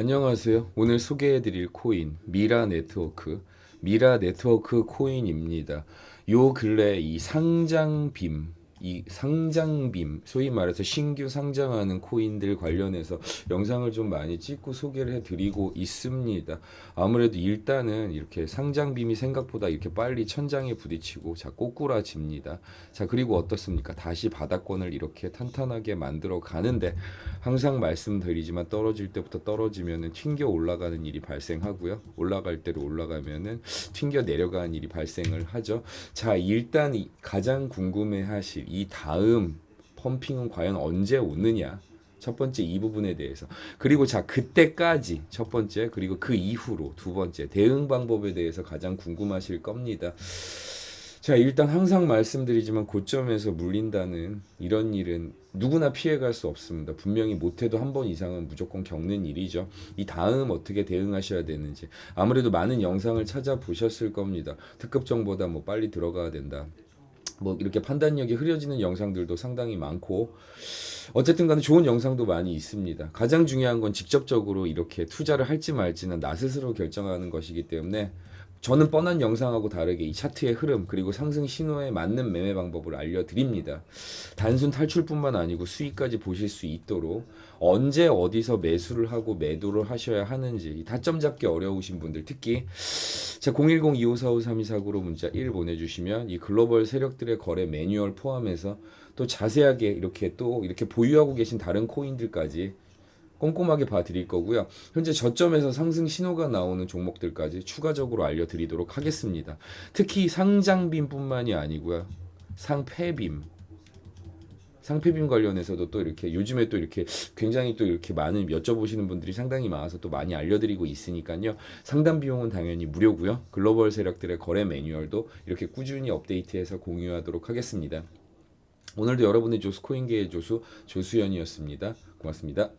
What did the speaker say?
안녕하세요. 오늘 소개해드릴 코인 미라 네트워크 미라 네트워크 코인입니다. 요 근래 이 상장 빔 이 상장빔 소위 말해서 신규 상장하는 코인들 관련해서 영상을 좀 많이 찍고 소개를 해드리고 있습니다. 아무래도 일단은 이렇게 상장빔이 생각보다 이렇게 빨리 천장에 부딪히고 자 꼬꾸라집니다. 자 그리고 어떻습니까? 다시 바닥권을 이렇게 탄탄하게 만들어 가는데 항상 말씀드리지만 떨어질 때부터 떨어지면은 튕겨 올라가는 일이 발생하고요. 올라갈 때로 올라가면은 튕겨 내려가는 일이 발생을 하죠. 자, 일단 이 가장 궁금해하실 이 다음 펌핑은 과연 언제 오느냐? 첫 번째 이 부분에 대해서 그리고 자 그때까지 첫 번째 그리고 그 이후로 두 번째 대응 방법에 대해서 가장 궁금하실 겁니다. 자, 일단 항상 말씀드리지만 고점에서 물린다는 이런 일은 누구나 피해갈 수 없습니다. 분명히 못해도 한 번 이상은 무조건 겪는 일이죠. 이 다음 어떻게 대응하셔야 되는지 아무래도 많은 영상을 찾아보셨을 겁니다. 특급 정보다 뭐 빨리 들어가야 된다. 뭐 이렇게 판단력이 흐려지는 영상들도 상당히 많고 어쨌든 간에 좋은 영상도 많이 있습니다. 가장 중요한 건 직접적으로 이렇게 투자를 할지 말지는 나 스스로 결정하는 것이기 때문에 저는 뻔한 영상하고 다르게 이 차트의 흐름 그리고 상승 신호에 맞는 매매 방법을 알려드립니다. 단순 탈출뿐만 아니고 수익까지 보실 수 있도록 언제 어디서 매수를 하고 매도를 하셔야 하는지 이 타점 잡기 어려우신 분들 특히 자 010-2545-3249로 문자 1 보내주시면 이 글로벌 세력들의 거래 매뉴얼 포함해서 또 자세하게 이렇게 또 이렇게 보유하고 계신 다른 코인들까지 꼼꼼하게 봐드릴 거고요. 현재 저점에서 상승 신호가 나오는 종목들까지 추가적으로 알려드리도록 하겠습니다. 특히 상장빔뿐만이 아니고요. 상패빔. 상패빔 관련해서도 또 이렇게 요즘에 또 이렇게 굉장히 또 이렇게 많은 여쭤보시는 분들이 상당히 많아서 또 많이 알려드리고 있으니까요. 상담 비용은 당연히 무료고요. 글로벌 세력들의 거래 매뉴얼도 이렇게 꾸준히 업데이트해서 공유하도록 하겠습니다. 오늘도 여러분의 조수 코인계의 조수 조수연이었습니다. 고맙습니다.